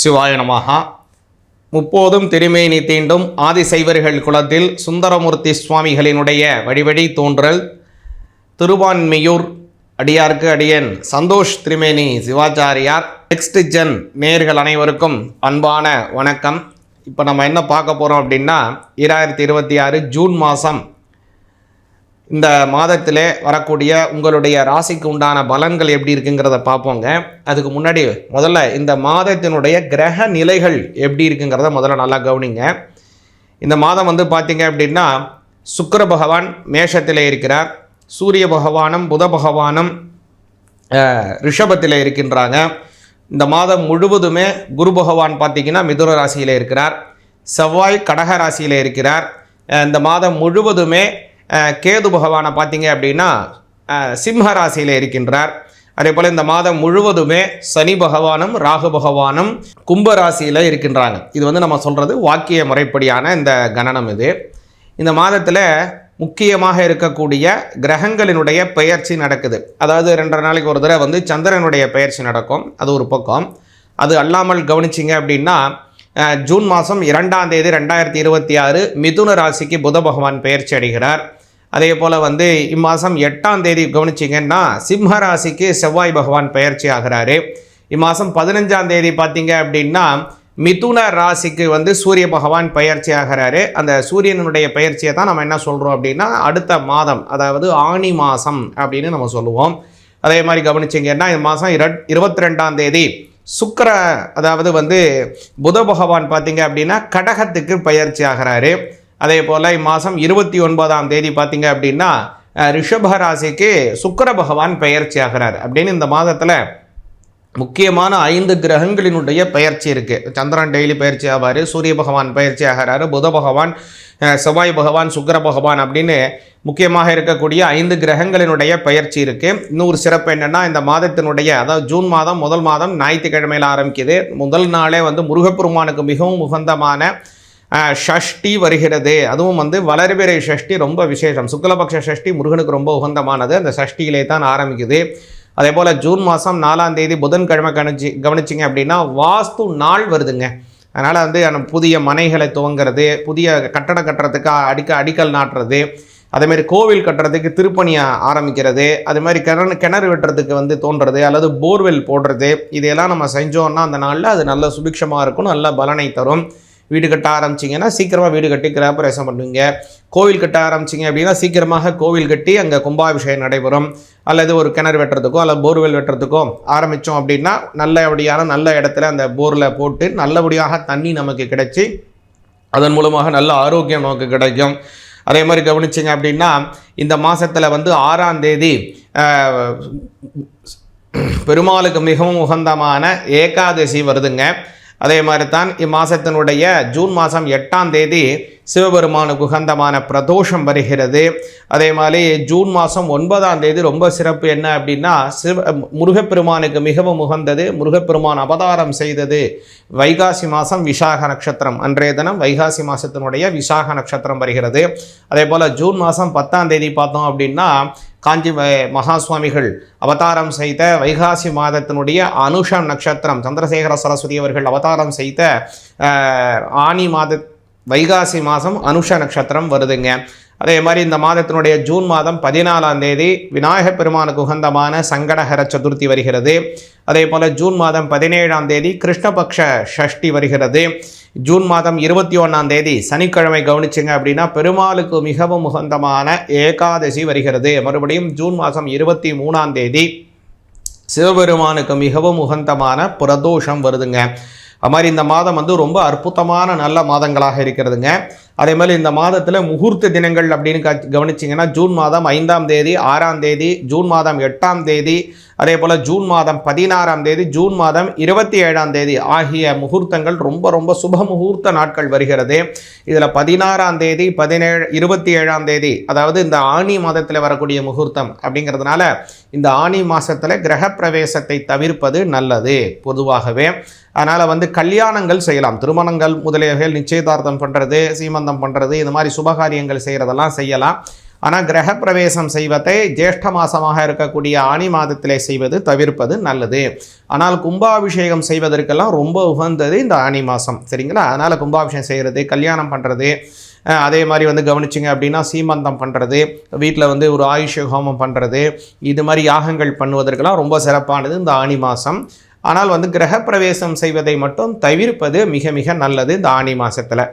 சிவாய நமகா முப்போதும் திருமேனி தீண்டும் ஆதிசைவர்கள் குலத்தில் சுந்தரமூர்த்தி சுவாமிகளினுடைய வழிவழி தோன்றல். திருவான்மையூர் அடியார்க்கு அடியன் சந்தோஷ் திரிமேனி சிவாச்சாரியார். நெக்ஸ்ட் ஜென் நேர்கள் அனைவருக்கும் அன்பான வணக்கம். இப்போ நம்ம என்ன பார்க்க போகிறோம் அப்படின்னா இரண்டாயிரத்தி இருபத்தி ஆறு ஜூன் மாதம் இந்த மாதத்திலே வரக்கூடிய உங்களுடைய ராசிக்கு உண்டான பலன்கள் எப்படி இருக்குங்கிறத பார்ப்போங்க. அதுக்கு முன்னாடி முதல்ல இந்த மாதத்தினுடைய கிரக நிலைகள் எப்படி இருக்குங்கிறத முதல்ல நல்லா கவனிங்க. இந்த மாதம் வந்து பார்த்தீங்க அப்படின்னா சுக்கர பகவான் மேஷத்தில் இருக்கிறார். சூரிய பகவானும் புத பகவானும் ரிஷபத்தில் இருக்கின்றாங்க. இந்த மாதம் முழுவதுமே குரு பகவான் பார்த்தீங்கன்னா மிதுன ராசியில் இருக்கிறார். செவ்வாய் கடக ராசியில் இருக்கிறார். இந்த மாதம் முழுவதுமே கேது பகவானை பார்த்தீங்க அப்படின்னா சிம்ம ராசியில் இருக்கின்றார். அதே போல் இந்த மாதம் முழுவதுமே சனி பகவானும் ராகு பகவானும் கும்ப ராசியில் இருக்கின்றாங்க. இது வந்து நம்ம சொல்கிறது வாக்கிய முறைப்படியான இந்த கணனம் இது. இந்த மாதத்தில் முக்கியமாக இருக்கக்கூடிய கிரகங்களினுடைய பெயர்ச்சி நடக்குது. அதாவது ரெண்டரை நாளைக்கு ஒரு தடவை வந்து சந்திரனுடைய பெயர்ச்சி நடக்கும். அது ஒரு பக்கம். அது அல்லாமல் கவனிச்சிங்க அப்படின்னா ஜூன் மாதம் இரண்டாம் தேதி ரெண்டாயிரத்தி இருபத்தி ஆறு மிதுன ராசிக்கு புத பகவான் பெயர்ச்சி அடைகிறார். அதே போல் வந்து இம்மாதம் எட்டாம் தேதி கவனிச்சிங்கன்னா சிம்ம ராசிக்கு செவ்வாய் பகவான் பயிற்சி ஆகிறாரு. இம்மாதம் பதினஞ்சாம் தேதி பார்த்தீங்க அப்படின்னா மிதுன ராசிக்கு வந்து சூரிய பகவான் பயிற்சி ஆகிறாரு. அந்த சூரியனுடைய பயிற்சியை தான் நம்ம என்ன சொல்கிறோம் அப்படின்னா அடுத்த மாதம் அதாவது ஆணி மாதம் அப்படின்னு நம்ம சொல்லுவோம். அதே மாதிரி கவனிச்சிங்கன்னா இந்த மாதம் இரட் இருபத்தி ரெண்டாம் தேதி சுக்கர அதாவது வந்து புத பகவான் பார்த்தீங்க அப்படின்னா கடகத்துக்கு பயிற்சி ஆகிறாரு. அதே போல் இம்மாதம் இருபத்தி ஒன்பதாம் தேதி பார்த்தீங்க அப்படின்னா ரிஷபராசிக்கு ரிஷப ராசிக்கு பகவான் பெயர்ச்சி ஆகிறார். அப்படின்னு இந்த மாதத்தில் முக்கியமான ஐந்து கிரகங்களினுடைய பயிற்சி இருக்குது சந்திரன் டெய்லி பயிற்சி ஆவார் சூரிய பகவான் பயிற்சி ஆகிறாரு புத பகவான் செவ்வாய் பகவான் சுக்கர பகவான் அப்படின்னு முக்கியமாக இருக்கக்கூடிய ஐந்து கிரகங்களினுடைய பயிற்சி இருக்குது இன்னொரு சிறப்பு என்னென்னா இந்த மாதத்தினுடைய அதாவது ஜூன் மாதம் முதல் மாதம் ஞாயிற்றுக்கிழமையில் ஆரம்பிக்குது. முதல் நாளே வந்து முருகப்பெருமானுக்கு மிகவும் உகந்தமான ஷஷ்டி வருகிறது. அதுவும் வந்து வளர்பிறை ஷஷ்டி ரொம்ப விசேஷம். சுக்லபக்ஷ ஷஷ்டி முருகனுக்கு ரொம்ப உகந்தமானது. அந்த ஷஷ்டியிலே தான் ஆரம்பிக்குது. அதே போல் ஜூன் மாதம் நாலாம் தேதி புதன்கிழமை கணிச்சு கவனிச்சிங்க அப்படின்னா வாஸ்து நாள் வருதுங்க. அதனால் வந்து அந்த புதிய மனைகளை துவங்கிறது புதிய கட்டடம் கட்டுறதுக்கு அடிக்க அடிக்கல் நாட்டுறது அதேமாரி கோவில் கட்டுறதுக்கு திருப்பணியை ஆரம்பிக்கிறது அது மாதிரி கிணறு கிணறு வெட்டுறதுக்கு வந்து தோன்றது அல்லது போர்வெல் போடுறது இதையெல்லாம் நம்ம செஞ்சோன்னா அந்த நாளில் அது நல்ல சுபிக்ஷமாக இருக்கும் நல்ல பலனை தரும். வீடு கட்ட ஆரம்பிச்சிங்கன்னா சீக்கிரமாக வீடு கட்டி கிராபரேசம் பண்ணுவீங்க கோவில் கட்ட ஆரம்பிச்சிங்க அப்படின்னா சீக்கிரமாக கோவில் கட்டி அங்கே கும்பாபிஷேகம் நடைபெறும். அல்லது ஒரு கிணறு வெட்டுறதுக்கோ அல்லது போர்வெல் வெட்டுறதுக்கோ ஆரம்பித்தோம் அப்படின்னா நல்லபடியான நல்ல இடத்துல அந்த போரில் போட்டு நல்லபடியாக தண்ணி நமக்கு கிடைச்சி அதன் மூலமாக நல்ல ஆரோக்கியம் நமக்கு கிடைக்கும். அதே மாதிரி கவனிச்சிங்க அப்படின்னா இந்த மாதத்தில் வந்து ஆறாம் தேதி பெருமாளுக்கு மிகவும் உகந்தமான ஏகாதசி வருதுங்க. அதே மாதிரி தான் இம்மாதத்தினுடைய ஜூன் மாதம் எட்டாம் தேதி சிவபெருமானுக்கு உகந்தமான பிரதோஷம் வருகிறது. அதே மாதிரி ஜூன் மாதம் ஒன்பதாம் தேதி ரொம்ப சிறப்பு என்ன அப்படின்னா சிவ முருகப்பெருமானுக்கு மிகவும் உகந்தது முருகப்பெருமான் அவதாரம் செய்தது வைகாசி மாதம் விசாக நட்சத்திரம். அன்றைய தினம் வைகாசி மாதத்தினுடைய விசாக நட்சத்திரம் வருகிறது. அதே போல் ஜூன் மாதம் பத்தாம் தேதி பார்த்தோம் அப்படின்னா காஞ்சி வ- மகா சுவாமிகள் அவதாரம் செய்த வைகாசி மாதத்தினுடைய அனுஷம் நட்சத்திரம் சந்திரசேகர சரஸ்வதி அவர்கள் அவதாரம் செய்த ஆனி மாத வைகாசி மாதம் அனுஷ நட்சத்திரம் வருதுங்க. அதே மாதிரி இந்த மாதத்தினுடைய ஜூன் மாதம் பதினாலாம் தேதி விநாயகப் பெருமானுக்கு உகந்தமான சங்கடஹர சதுர்த்தி வருகிறது. அதே போல் ஜூன் மாதம் பதினேழாம் தேதி கிருஷ்ணபக்ஷ ஷஷ்டி வருகிறது. ஜூன் மாதம் இருபத்தி ஒன்றாம் தேதி சனிக்கிழமை கவனிச்சிங்க அப்படின்னா பெருமாளுக்கு மிகவும் உகந்தமான ஏகாதசி வருகிறது. மறுபடியும் ஜூன் மாதம் இருபத்தி மூணாம் தேதி சிவபெருமானுக்கு மிகவும் உகந்தமான பிரதோஷம் வருதுங்க. அது மாதிரி இந்த மாதம் வந்து ரொம்ப அற்புதமான நல்ல மாதங்களாக இருக்கிறதுங்க. அதே மாதிரி இந்த மாதத்தில் முகூர்த்த தினங்கள் அப்படின்னு கவனிச்சிங்கன்னா ஜூன் மாதம் ஐந்தாம் தேதி ஆறாம் தேதி ஜூன் மாதம் எட்டாம் தேதி அதே போல் ஜூன் மாதம் பதினாறாம் தேதி ஜூன் மாதம் இருபத்தி ஏழாம் தேதி ஆகிய முகூர்த்தங்கள் ரொம்ப ரொம்ப சுப முகூர்த்த நாட்கள் வருகிறது. இதில் பதினாறாம் தேதி பதினேழு இருபத்தி ஏழாம் தேதி அதாவது இந்த ஆணி மாதத்தில் வரக்கூடிய முகூர்த்தம் அப்படிங்கிறதுனால இந்த ஆணி மாதத்தில் கிரகப்பிரவேசத்தை தவிர்ப்பது நல்லது பொதுவாகவே. அதனால் வந்து கல்யாணங்கள் செய்யலாம். திருமணங்கள் முதலியவைகள் நிச்சயதார்த்தம் பண்ணுறது சீமந்தம் பண்ணுறது இந்த மாதிரி சுபகாரியங்கள் செய்கிறதெல்லாம் செய்யலாம். ஆனால் கிரகப்பிரவேசம் செய்வதை ஜேஷ்ட மாதமாக இருக்கக்கூடிய ஆணி மாதத்திலே செய்வது தவிர்ப்பது நல்லது. ஆனால் கும்பாபிஷேகம் செய்வதற்கெல்லாம் ரொம்ப உகந்தது இந்த ஆணி மாதம் சரிங்களா? அதனால் கும்பாபிஷேகம் செய்கிறது கல்யாணம் பண்ணுறது அதே மாதிரி வந்து கவனிச்சிங்க அப்படின்னா சீமந்தம் பண்ணுறது வீட்டில் வந்து ஒரு ஆயுஷ ஹோமம் பண்ணுறது இது மாதிரி யாகங்கள் பண்ணுவதற்கெல்லாம் ரொம்ப சிறப்பானது இந்த ஆணி மாதம் ஆனால் வந்து கிரகப்பிரவேசம் செய்வதை மட்டும் தவிர்ப்பது மிக மிக நல்லது இந்த ஆணி மாதத்தில்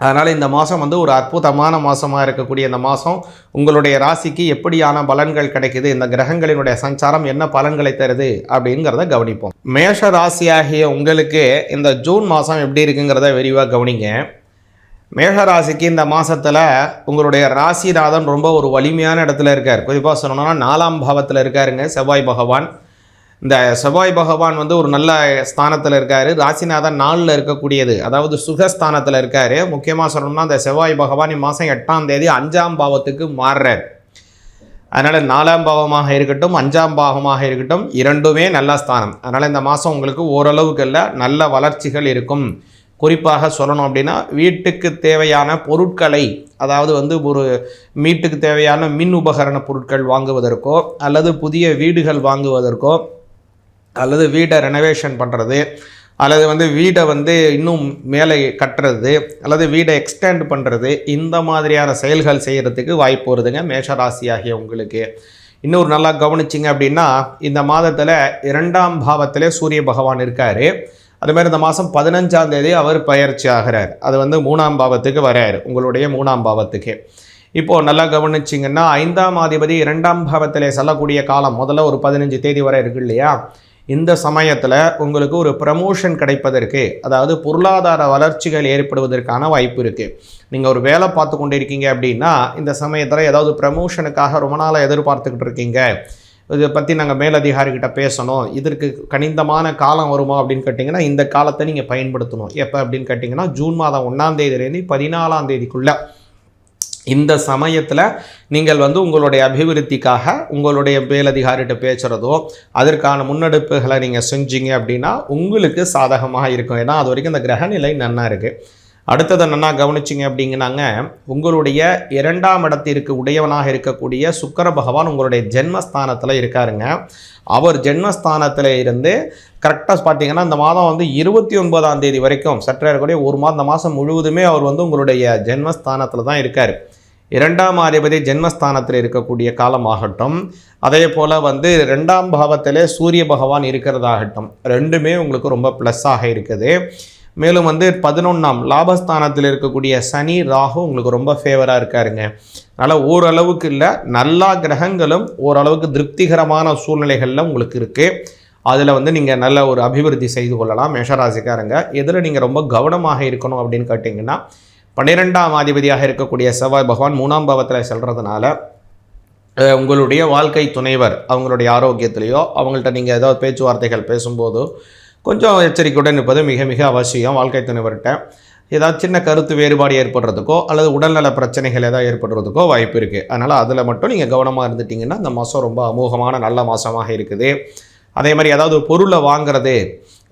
அதனால் இந்த மாதம் வந்து ஒரு அற்புதமான மாதமாக இருக்கக்கூடிய இந்த மாதம் உங்களுடைய ராசிக்கு எப்படியான பலன்கள் கிடைக்குது இந்த கிரகங்களினுடைய சஞ்சாரம் என்ன பலன்களை தருது அப்படிங்கிறத கவனிப்போம். மேஷ ராசியாகிய உங்களுக்கு இந்த ஜூன் மாதம் எப்படி இருக்குங்கிறத விரிவாக கவனிங்க. மேஷராசிக்கு இந்த மாதத்தில் உங்களுடைய ராசிநாதன் ரொம்ப ஒரு வலிமையான இடத்துல இருக்கார். குறிப்பாக சொல்லணும்னா நாலாம் பாவத்தில் இருக்காருங்க செவ்வாய் பகவான். இந்த செவ்வாய் பகவான் வந்து ஒரு நல்ல ஸ்தானத்தில் இருக்கார். ராசிநாதன் நாளில் இருக்கக்கூடியது. அதாவது சுகஸ்தானத்தில் இருக்கார். முக்கியமாக சொல்லணும்னா இந்த செவ்வாய் பகவான் இம்மாதம் எட்டாம் தேதி அஞ்சாம் பாவத்துக்கு மாறுறார். அதனால் நாலாம் பாவமாக இருக்கட்டும் அஞ்சாம் பாவமாக இருக்கட்டும் இரண்டுமே நல்ல ஸ்தானம். அதனால் இந்த மாதம் உங்களுக்கு ஓரளவுக்கு இல்லை நல்ல வளர்ச்சிகள் இருக்கும். குறிப்பாக சொல்லணும் அப்படின்னா வீட்டுக்கு தேவையான பொருட்களை அதாவது வந்து ஒரு வீட்டுக்கு தேவையான மின் உபகரண பொருட்கள் வாங்குவதற்கோ அல்லது புதிய வீடுகள் வாங்குவதற்கோ அல்லது வீடை ரெனோவேஷன் பண்ணுறது அல்லது வந்து வீடை வந்து இன்னும் மேலே கட்டுறது அல்லது வீடை எக்ஸ்டெண்ட் பண்ணுறது இந்த மாதிரியான செயல்கள் செய்கிறதுக்கு வாய்ப்பு வருதுங்க மேஷராசி ஆகிய உங்களுக்கு. இன்னொரு நல்லா கவனிச்சிங்க அப்படின்னா இந்த மாதத்தில் இரண்டாம் பாவத்திலே சூரிய பகவான் இருக்கார். அதுமாதிரி இந்த மாதம் பதினஞ்சாம் தேதி அவர் பயிற்சி ஆகிறார். அது வந்து மூணாம் பாவத்துக்கு வராரு உங்களுடைய மூணாம் பாவத்துக்கு. இப்போது நல்லா கவனிச்சிங்கன்னா ஐந்தாம் அதிபதி இரண்டாம் பாவத்தில் செல்லக்கூடிய காலம் முதல்ல ஒரு பதினஞ்சு தேதி வரை இருக்கு இல்லையா? இந்த சமயத்தில் உங்களுக்கு ஒரு ப்ரமோஷன் கிடைப்பதற்கு அதாவது பொருளாதார வளர்ச்சிகள் ஏற்படுவதற்கான வாய்ப்பு இருக்குது நீங்கள் ஒரு வேலை பார்த்து கொண்டு இருக்கீங்க அப்படின்னா இந்த சமயத்தில் ஏதாவது ப்ரமோஷனுக்காக ரொம்ப நாளாக எதிர்பார்த்துக்கிட்டு இருக்கீங்க. இதை பற்றி நாங்கள் மேலதிகாரிகிட்ட பேசணும். இதற்கு கணிந்தமான காலம் வருமா அப்படின்னு கேட்டிங்கன்னா இந்த காலத்தை நீங்கள் பயன்படுத்தணும். எப்போ அப்படின்னு கேட்டிங்கன்னா ஜூன் மாதம் ஒன்றாம் தேதியிலேருந்து பதினாலாம் தேதிக்குள்ளே. இந்த சமயத்தில் நீங்கள் வந்து உங்களுடைய அபிவிருத்திக்காக உங்களுடைய மேலதிகாரிகிட்ட பேசுகிறதோ அதற்கான முன்னெடுப்புகளை நீங்கள் செஞ்சீங்க அப்படின்னா உங்களுக்கு சாதகமாக இருக்கும். ஏன்னா அது வரைக்கும் இந்த கிரகநிலை நன்னா இருக்குது அடுத்ததை நன்னா கவனிச்சிங்க அப்படிங்கனாங்க உங்களுடைய இரண்டாம் இடத்திற்கு உடையவனாக இருக்கக்கூடிய சுக்கர பகவான் உங்களுடைய ஜென்மஸ்தானத்தில் இருக்காருங்க. அவர் ஜென்மஸ்தானத்தில் இருந்து கரெக்டாக பார்த்தீங்கன்னா இந்த மாதம் வந்து இருபத்தி ஒன்பதாம் தேதி வரைக்கும் சற்றே இருக்கக்கூடிய ஒரு மாதம் மாதம் முழுவதுமே அவர் வந்து உங்களுடைய ஜென்மஸ்தானத்தில் தான் இருக்கார். இரண்டாம் அதிபதி ஜென்மஸ்தானத்தில் இருக்கக்கூடிய காலமாகட்டும் அதே போல் வந்து ரெண்டாம் பாவத்திலே சூரிய பகவான் இருக்கிறதாகட்டும் ரெண்டுமே உங்களுக்கு ரொம்ப ப்ளஸ்ஸாக இருக்குது. மேலும் வந்து பதினொன்றாம் லாபஸ்தானத்தில் இருக்கக்கூடிய சனி ராகு உங்களுக்கு ரொம்ப ஃபேவராக இருக்காருங்க. அதனால் ஓரளவுக்கு இல்லை நல்லா கிரகங்களும் ஓரளவுக்கு திருப்திகரமான சூழ்நிலைகளில் உங்களுக்கு இருக்குது அதில் வந்து நீங்கள் நல்ல ஒரு அபிவிருத்தி செய்து கொள்ளலாம் மேஷராசிக்காரங்க. எதில் நீங்கள் ரொம்ப கவனமாக இருக்கணும் அப்படின்னு கேட்டிங்கன்னா பன்னிரெண்டாம் அதிபதியாக இருக்கக்கூடிய செவ்வாய் பகவான் மூணாம் பாவத்தில் செல்கிறதுனால உங்களுடைய வாழ்க்கை துணைவர் அவங்களுடைய ஆரோக்கியத்திலேயோ அவங்கள்ட்ட நீங்கள் ஏதாவது பேச்சுவார்த்தைகள் பேசும்போதோ கொஞ்சம் எச்சரிக்கையுடன் இருப்பது மிக மிக அவசியம் வாழ்க்கை துணைவர்கிட்ட. ஏதாவது சின்ன கருத்து வேறுபாடு ஏற்படுறதுக்கோ அல்லது உடல்நல பிரச்சனைகள் ஏதாவது ஏற்படுறதுக்கோ வாய்ப்பு இருக்குது அதனால் அதில் மட்டும் நீங்கள் கவனமாக இருந்துட்டிங்கன்னா இந்த மாதம் ரொம்ப அமோகமான நல்ல மாதமாக இருக்குது. அதே மாதிரி ஏதாவது ஒரு பொருளை வாங்குறது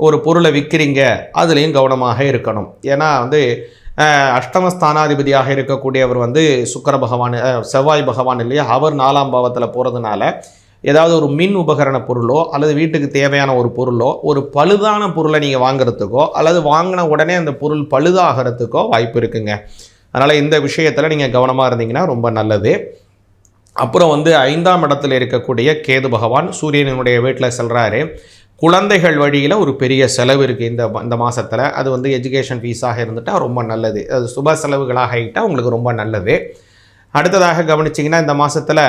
ஒரு பொருளை விற்கிறீங்க அதுலேயும் கவனமாக இருக்கணும். ஏன்னா வந்து அஷ்டமஸ்தானாதிபதியாக இருக்கக்கூடியவர் வந்து சுக்கர பகவான் செவ்வாய் பகவான் இல்லையா? அவர் நாலாம் பாவத்தில் போகிறதுனால ஏதாவது ஒரு மின் உபகரண பொருளோ அல்லது வீட்டுக்கு தேவையான ஒரு பொருளோ ஒரு பழுதான பொருளை நீங்கள் வாங்குறதுக்கோ அல்லது வாங்கின உடனே அந்த பொருள் பழுதாகிறதுக்கோ வாய்ப்பு இருக்குங்க. அதனால் இந்த விஷயத்தில் நீங்கள் கவனமாக இருந்தீங்கன்னா ரொம்ப நல்லது. அப்புறம் வந்து ஐந்தாம் இடத்துல இருக்கக்கூடிய கேது பகவான் சூரியனுடைய வீட்டில் செல்கிறாரு குழந்தைகள் வழியில் ஒரு பெரிய செலவு இருக்குது இந்த இந்த மாதத்தில் அது வந்து எஜுகேஷன் ஃபீஸாக இருந்துட்டால் ரொம்ப நல்லது. அது சுப செலவுகளாக ஆகிட்டால் உங்களுக்கு ரொம்ப நல்லது. அடுத்ததாக கவனிச்சிங்கன்னா இந்த மாதத்தில்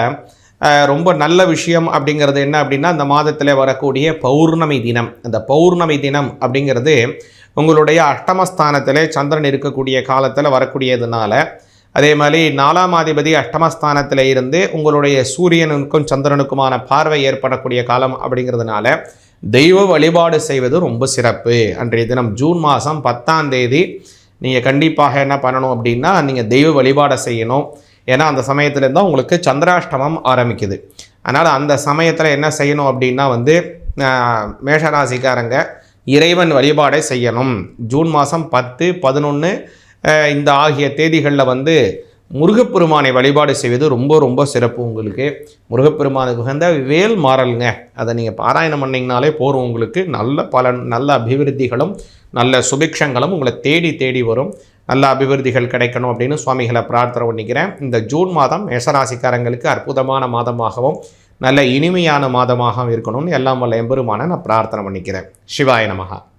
ரொம்ப நல்ல விஷயம் அப்படிங்கிறது என்ன அப்படின்னா இந்த மாதத்தில் வரக்கூடிய பௌர்ணமி தினம். அந்த பௌர்ணமி தினம் அப்படிங்கிறது உங்களுடைய அஷ்டமஸ்தானத்தில் சந்திரன் இருக்கக்கூடிய காலத்தில் வரக்கூடியதுனால அதே மாதிரி நாலாம் அதிபதி அஷ்டமஸ்தானத்தில் இருந்து உங்களுடைய சூரியனுக்கும் சந்திரனுக்குமான பார்வை ஏற்படக்கூடிய காலம் அப்படிங்கிறதுனால தெய்வ வழிபாடு செய்வது ரொம்ப சிறப்பு. அன்றைய தினம் ஜூன் மாதம் பத்தாம் தேதி நீங்கள் கண்டிப்பாக என்ன பண்ணணும் அப்படின்னா நீங்கள் தெய்வ வழிபாடை செய்யணும். ஏன்னா அந்த சமயத்துலேருந்து தான் உங்களுக்கு சந்திராஷ்டமம் ஆரம்பிக்குது. அதனால் அந்த சமயத்தில் என்ன செய்யணும் அப்படின்னா வந்து மேஷராசிக்காரங்க இறைவன் வழிபாடை செய்யணும். ஜூன் மாதம் பத்து பதினொன்று இந்த ஆகிய தேதிகளில் வந்து முருகப்பெருமானை வழிபாடு செய்வது ரொம்ப ரொம்ப சிறப்பு உங்களுக்கு. முருகப்பெருமானுக்கு உகந்த வேல் மாறலுங்க. அதை நீங்கள் பாராயணம் பண்ணிங்கனாலே போகிறோம் உங்களுக்கு. நல்ல பலன் நல்ல அபிவிருத்திகளும் நல்ல சுபிக்ஷங்களும் உங்களை தேடி தேடி வரும். நல்ல அபிவிருத்திகள் கிடைக்கணும் அப்படின்னு சுவாமிகளை பிரார்த்தனை பண்ணிக்கிறேன். இந்த ஜூன் மாதம் மேசராசிக்காரங்களுக்கு அற்புதமான மாதமாகவும் நல்ல இனிமையான மாதமாகவும் இருக்கணும்னு எல்லாம் வல்ல எம்பெருமான நான் பிரார்த்தனை பண்ணிக்கிறேன். சிவாய நமகா